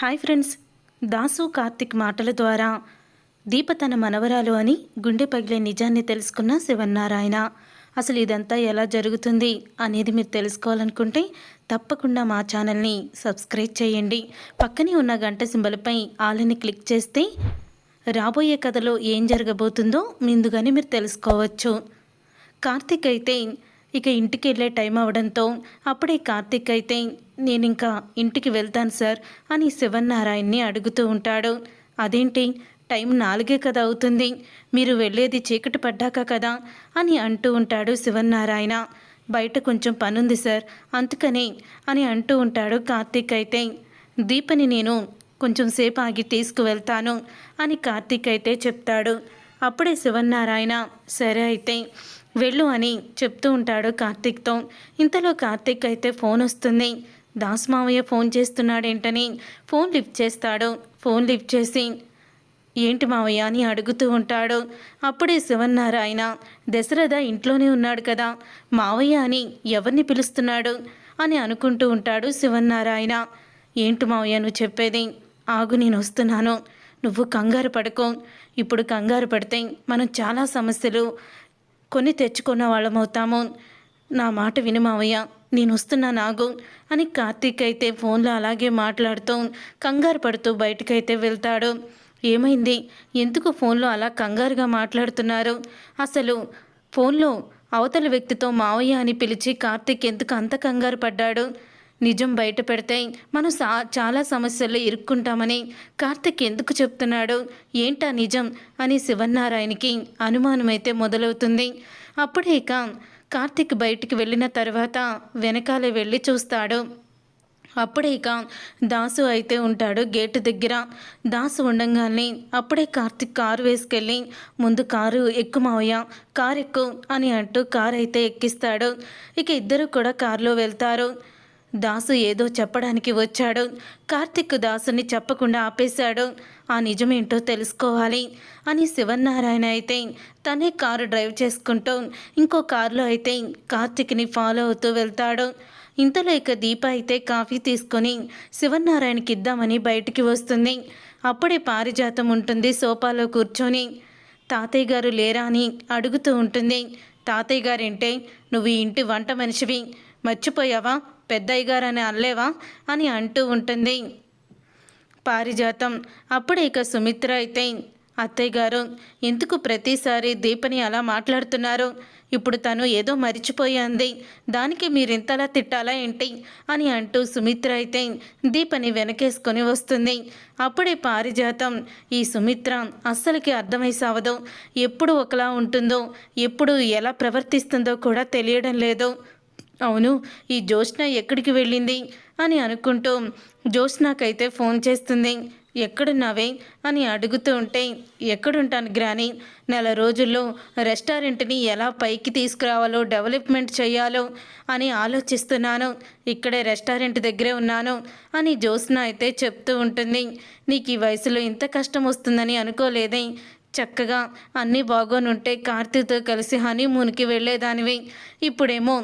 Hi friends. Dasu Karthik మాటల ద్వారా దీప తన మనవరాలు అని గుండె పగిలే నిజాన్ని తెలుసుకున్న శివన్నారాయణ. అసలు ఇదంతా ఎలా జరుగుతుంది అనేది మీరు తెలుసుకోవాలనుకుంటే తప్పకుండా మా ఛానల్ని సబ్స్క్రైబ్ చేయండి. పక్కనే ఉన్న గంట సింబల్పై ఆలని క్లిక్ చేస్తే రాబోయే కథలో ఏం జరగబోతుందో ముందుగానే మీరు తెలుసుకోవచ్చు. కార్తిక్ అయితే ఇక ఇంటికి వెళ్ళే టైం అవడంతో అప్పుడే కార్తిక్ అయితే నేను ఇంకా ఇంటికి వెళ్తాను సార్ అని శివన్నారాయణ్ని అడుగుతూ ఉంటాడు. అదేంటి? టైం నాలుగే కదా అవుతుంది. మీరు వెళ్ళేది చీకటి పడ్డాక కదా అని అంటూ ఉంటాడు శివన్నారాయణ. బయట కొంచెం పనుంది సార్ అందుకని అని అంటూ ఉంటాడు కార్తీక్ అయితే. దీపని నేను కొంచెం సేపు ఆగి తీసుకువెళ్తాను అని కార్తీక్ అయితే చెప్తాడు. అప్పుడే శివన్నారాయణ సరే అయితే వెళ్ళు అని చెప్తూ ఉంటాడు కార్తీక్తో. ఇంతలో కార్తీక్ అయితే ఫోన్ వస్తుంది. దాస్ మావయ్య ఫోన్ చేస్తున్నాడేంటని ఫోన్ లిఫ్ట్ చేస్తాడు. ఫోన్ లిఫ్ట్ చేసి ఏంటి మావయ్య? అని అడుగుతూ ఉంటాడు. అప్పుడే శివన్నారాయణ దశరథ ఇంట్లోనే ఉన్నాడు కదా మావయ్య అని ఎవరిని పిలుస్తున్నాడు? అని అనుకుంటూ ఉంటాడు శివన్నారాయణ. ఏంటి మావయ్య నువ్వు చెప్పేది? ఆగు నేను వస్తున్నాను. నువ్వు కంగారు పడుకో. ఇప్పుడు కంగారు పడితే మనం చాలా సమస్యలు కొని తెచ్చుకున్న వాళ్ళమవుతాము నా మాట విని మావయ్య. నేను వస్తున్నా నాగు అని కార్తీక్ అయితే ఫోన్లో అలాగే మాట్లాడుతూ కంగారు పడుతూ బయటకైతే వెళ్తాడు. ఏమైంది? ఎందుకు ఫోన్లో అలా కంగారుగా మాట్లాడుతున్నారు? అసలు ఫోన్లో అవతల వ్యక్తితో మావయ్య అని పిలిచి కార్తీక్ ఎందుకు అంత కంగారు పడ్డాడు? నిజం బయట పెడితే మనం సా చాలా సమస్యల్లో ఇరుక్కుంటామని కార్తిక్ ఎందుకు చెప్తున్నాడు? ఏంటా నిజం? అని శివన్నారాయణకి అనుమానమైతే మొదలవుతుంది. అప్పుడే ఇక కార్తిక్ బయటికి వెళ్ళిన తర్వాత వెనకాలే వెళ్ళి చూస్తాడు. అప్పుడే ఇక దాసు అయితే ఉంటాడు గేటు దగ్గర. దాసు ఉండంగానే అప్పుడే కార్తిక్ కారు వేసుకెళ్ళి ముందు కారు ఎక్కు మావయ్య కారు ఎక్కు అని అంటూ కారు అయితే ఎక్కిస్తాడు. ఇక ఇద్దరు కూడా కారులో వెళ్తారు. దాసు ఏదో చెప్పడానికి వచ్చాడు. కార్తిక్ దాసుని చెప్పకుండా ఆపేశాడు. ఆ నిజమేంటో తెలుసుకోవాలి అని శివన్నారాయణ అయితే తనే కారు డ్రైవ్ చేసుకుంటూ ఇంకో కారులో అయితే కార్తిక్ని ఫాలో అవుతూ వెళ్తాడు. ఇంతలో ఇక దీప అయితే కాఫీ తీసుకొని శివన్నారాయణకి ఇద్దామని బయటికి వస్తుంది. అప్పుడే పారిజాతం ఉంటుంది సోఫాలో కూర్చొని. తాతయ్య గారు లేరా అని అడుగుతూ ఉంటుంది. తాతయ్య గారంటే నువ్వు ఇంటి వంట మనిషివి. మర్చిపోయావా? పెద్దయ్య గారు అని అనలేవా? అని అంటూ ఉంటుంది. పారిజాతం. అప్పుడే ఇక సుమిత్ర అయితే అత్తయ్య గారు ఎందుకు ప్రతిసారి దీపని అలా మాట్లాడుతున్నారు? ఇప్పుడు తను ఏదో మరిచిపోయింది దానికి మీరు ఇంతలా తిట్టాలా ఏంటి? అని అంటూ సుమిత్ర అయితే దీపని వెనకేసుకొని వస్తుంది. అప్పుడే పారిజాతం ఈ సుమిత్ర అస్సలకి అర్థమై సావదు. ఎప్పుడు ఒకలా ఉంటుందో ఎప్పుడు ఎలా ప్రవర్తిస్తుందో కూడా తెలియడం లేదు. అవును ఈ జ్యోత్స్న ఎక్కడికి వెళ్ళింది? అని అనుకుంటూ జ్యోత్స్నాకైతే ఫోన్ చేస్తుంది. ఎక్కడున్నావే అని అడుగుతూ ఉంటే ఎక్కడుంటాను గ్రాని? నెల రోజుల్లో రెస్టారెంట్ని ఎలా పైకి తీసుకురావాలో డెవలప్మెంట్ చేయాలో అని ఆలోచిస్తున్నాను. ఇక్కడే రెస్టారెంట్ దగ్గరే ఉన్నాను అని జ్యోత్స్న అయితే చెప్తూ ఉంటుంది. నీకు ఈ వయసులో ఇంత కష్టం వస్తుందని అనుకోలేదే. చక్కగా అన్నీ బాగోనుంటే కార్తీతో కలిసి హనీమూన్కి వెళ్ళేదానివి. ఇప్పుడేమో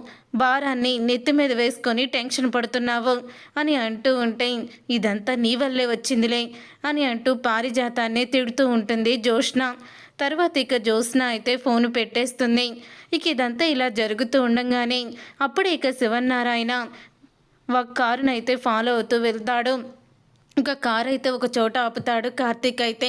భారాన్ని నెత్తి మీద వేసుకొని టెన్షన్ పడుతున్నావు అని అంటూ ఉంటే ఇదంతా నీ వల్లే వచ్చిందిలే అని అంటూ పారిజాతాన్ని తిడుతూ ఉంటుంది జోష్న తర్వాత ఇక జ్యోత్స్న అయితే ఫోన్ పెట్టేస్తుంది. ఇక ఇదంతా ఇలా జరుగుతూ ఉండగానే అప్పుడే ఇక శివన్నారాయణ ఒక కారునైతే ఫాలో అవుతూ వెళ్తాడు. ఇంకా కార్ అయితే ఒక చోట ఆపుతాడు. కార్తీక్ అయితే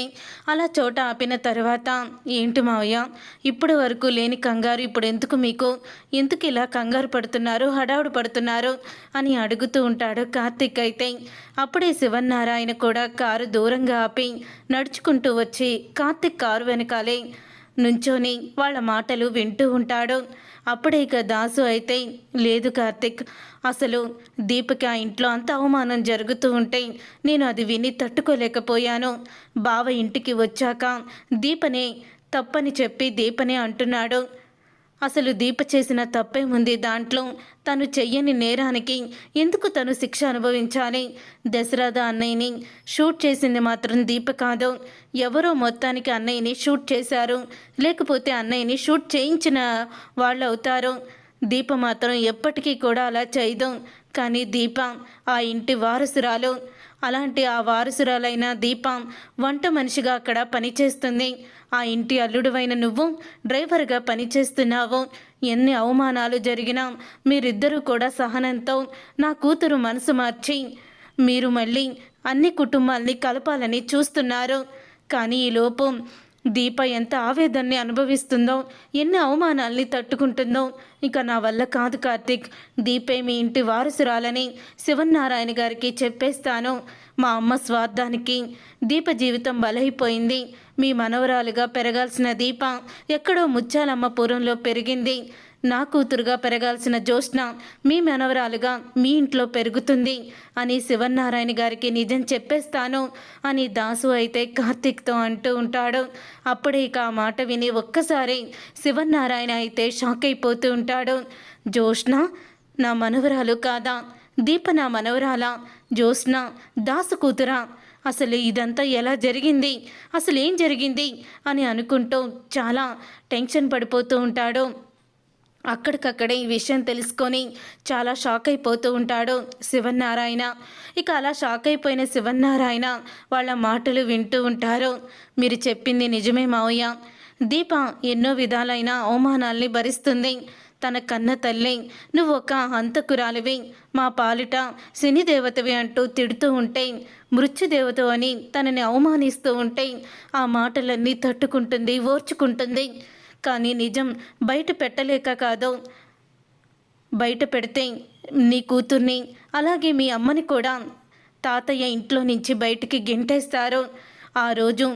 అలా చోట ఆపిన తర్వాత ఏంటి మావయ్య ఇప్పటి వరకు లేని కంగారు ఇప్పుడు ఎందుకు మీకు? ఎందుకు ఇలా కంగారు పడుతున్నారు హడావుడు పడుతున్నారు? అని అడుగుతూ ఉంటాడు కార్తీక్ అయితే. అప్పుడే శివన్నారాయణ కూడా కారు దూరంగా ఆపి నడుచుకుంటూ వచ్చి కార్తీక్ కారు వెనకాలే నుంచొని వాళ్ళ మాటలు వింటూ ఉంటాడు. అప్పుడే ఇక దాసు అయితే లేదు కార్తిక్ అసలు దీపక ఇంట్లో అంత అవమానం జరుగుతూ ఉంటే నేను అది విని తట్టుకోలేకపోయాను. బావ ఇంటికి వచ్చాక దీపనే తప్పని చెప్పి దీపనే అంటున్నాడు. అసలు దీప చేసిన తప్పే ఉంది. దాంట్లో తను చెయ్యని నేరానికి ఎందుకు తను శిక్ష అనుభవించాలి? దశరథ అన్నయ్యని షూట్ చేసింది మాత్రం దీప కాదు. ఎవరో మొత్తానికి అన్నయ్యని షూట్ చేశారు. లేకపోతే అన్నయ్యని షూట్ చేయించిన వాళ్ళు అవుతారు దీప మాత్రం ఎప్పటికీ కూడా అలా చేయదు. కానీ దీప ఆ ఇంటి వారసురాలు అలాంటి ఆ వారసురాలైన దీప వంట మనిషిగా అక్కడ పనిచేస్తుంది. ఆ ఇంటి అల్లుడువైన నువ్వు డ్రైవర్గా పనిచేస్తున్నావు. ఎన్ని అవమానాలు జరిగినా మీరిద్దరూ కూడా సహనంతో నా కూతురు మనసు మార్చి మీరు మళ్ళీ అన్ని కుటుంబాల్ని కలపాలని చూస్తున్నారు. కానీ ఈ లోపు దీప ఎంత ఆవేదనని అనుభవిస్తుందో ఎన్ని అవమానాల్ని తట్టుకుంటుందో. ఇక నా వల్ల కాదు కార్తీక్. దీపే మీ ఇంటి వారసురాలని శివనారాయణ గారికి చెప్పేస్తాను. మా అమ్మ స్వార్థానికి దీప జీవితం బలైపోయింది. మీ మనవరాలుగా పెరగాల్సిన దీప ఎక్కడో ముత్యాలమ్మపురంలో పెరిగింది. నా కూతురుగా పెరగాల్సిన జ్యోత్స్న మీ మనవరాలుగా మీ ఇంట్లో పెరుగుతుంది అని శివనారాయణ గారికి నిజం చెప్పేస్తాను అని దాసు అయితే కార్తీక్తో అంటూ ఉంటాడు. అప్పుడే ఇక ఆ మాట విని ఒక్కసారి శివనారాయణ అయితే షాక్ అయిపోతూ ఉంటాడు. జ్యోత్స్న నా మనవరాలు కాదా? దీప నా మనవరాలా? జ్యోత్స్న దాసు కూతురా? అసలు ఇదంతా ఎలా జరిగింది? అసలు ఏం జరిగింది? అని అనుకుంటూ చాలా టెన్షన్ పడిపోతూ ఉంటాడు. అక్కడికక్కడే ఈ విషయం తెలుసుకొని చాలా షాక్ అయిపోతూ ఉంటాడు శివనారాయణ ఇక అలా షాక్ అయిపోయిన శివనారాయణ వాళ్ళ మాటలు వింటూ ఉంటారు. మీరు చెప్పింది నిజమే మావయ్య. దీప ఎన్నో విధాలైన అవమానాల్ని భరిస్తుంది. తన కన్న తల్లి నువ్వు ఒక హంతకురాలివి. మా పాలిట శని దేవతవి అంటూ తిడుతూ ఉంటే మృత్యుదేవత అని తనని అవమానిస్తూ ఉంటే ఆ మాటలన్నీ తట్టుకుంటుంది ఓర్చుకుంటుంది. కానీ నిజం బయట పెట్టలేక కాదు. బయట పెడితే నీ కూతుర్ని అలాగే మీ అమ్మని కూడా. తాతయ్య ఇంట్లో నుంచి బయటికి గెంటేస్తారు. ఆ రోజు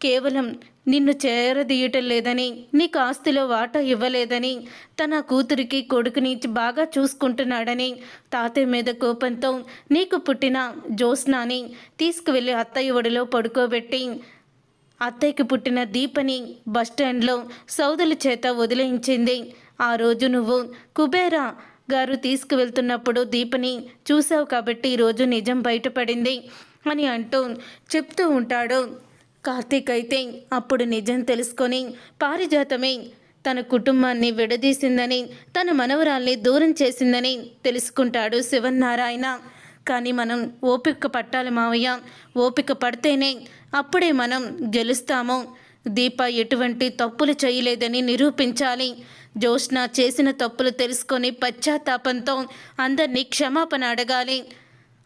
కేవలం నిన్ను చేరదీయటం లేదని నీకు ఆస్తిలో వాటా ఇవ్వలేదని తన కూతురికి కొడుకుని బాగా చూసుకుంటున్నాడని తాతయ్య మీద కోపంతో నీకు పుట్టిన జ్యోత్స్నాని తీసుకువెళ్ళి అత్తయ్య ఒడిలో పడుకోబెట్టి అత్తయ్యకి పుట్టిన దీపని బస్టాండ్లో సౌదుల చేత వదిలించింది. ఆ రోజు నువ్వు కుబేరా గారు తీసుకువెళ్తున్నప్పుడు దీపని చూసావు కాబట్టి ఈరోజు నిజం బయటపడింది అని అంటూ చెప్తూ ఉంటాడు. కార్తీక్ అయితే అప్పుడు నిజం తెలుసుకొని పారిజాతమే తన కుటుంబాన్ని విడదీసిందని తన మనవరాల్ని దూరం చేసిందని తెలుసుకుంటాడు శివన్నారాయణ. కానీ మనం ఓపిక పట్టాలి మావయ్య. ఓపిక పడితేనే అప్పుడే మనం గెలుస్తాము. దీప ఎటువంటి తప్పులు చేయలేదని నిరూపించాలి. జ్యోష్ణ చేసిన తప్పులు తెలుసుకొని పశ్చాత్తాపంతో అందరినీ క్షమాపణ అడగాలి.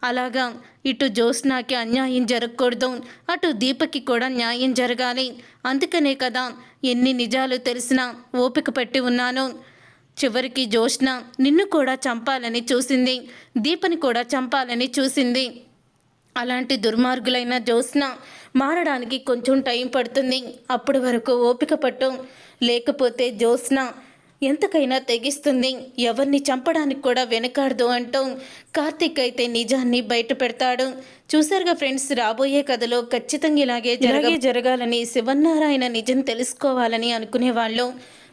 అలాగా ఇటు జ్యోత్స్నాకి అన్యాయం జరగకూడదు అటు దీపకి కూడా న్యాయం జరగాలి. అందుకనే కదా ఎన్ని నిజాలు తెలిసినా ఓపిక పట్టి ఉన్నాను. చివరికి జ్యోత్స్న నిన్ను కూడా చంపాలని చూసింది దీపని కూడా చంపాలని చూసింది. అలాంటి దుర్మార్గులైన జ్యోత్స్న మారడానికి కొంచెం టైం పడుతుంది. అప్పటి వరకు ఓపిక పట్టు. లేకపోతే జ్యోత్స్న ఎంతకైనా తెగిస్తుంది. ఎవరిని చంపడానికి కూడా వెనకాడదు అంటూ కార్తిక్ అయితే నిజాన్ని బయట పెడతాడు. చూసారుగా ఫ్రెండ్స్ రాబోయే కథలో ఖచ్చితంగా ఇలాగే జరగే జరగాలని శివనారాయణ నిజం తెలుసుకోవాలని అనుకునే వాళ్ళు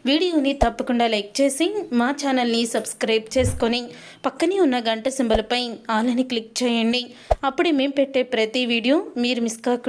వీడియోని తప్పకుండా లైక్ చేసి మా ఛానల్ని సబ్స్క్రైబ్ చేసుకొని పక్కనే ఉన్న గంట సింబలపై ఆలని క్లిక్ చేయండి. అప్పుడే మేము పెట్టే ప్రతి వీడియో మీరు మిస్ కాకుండా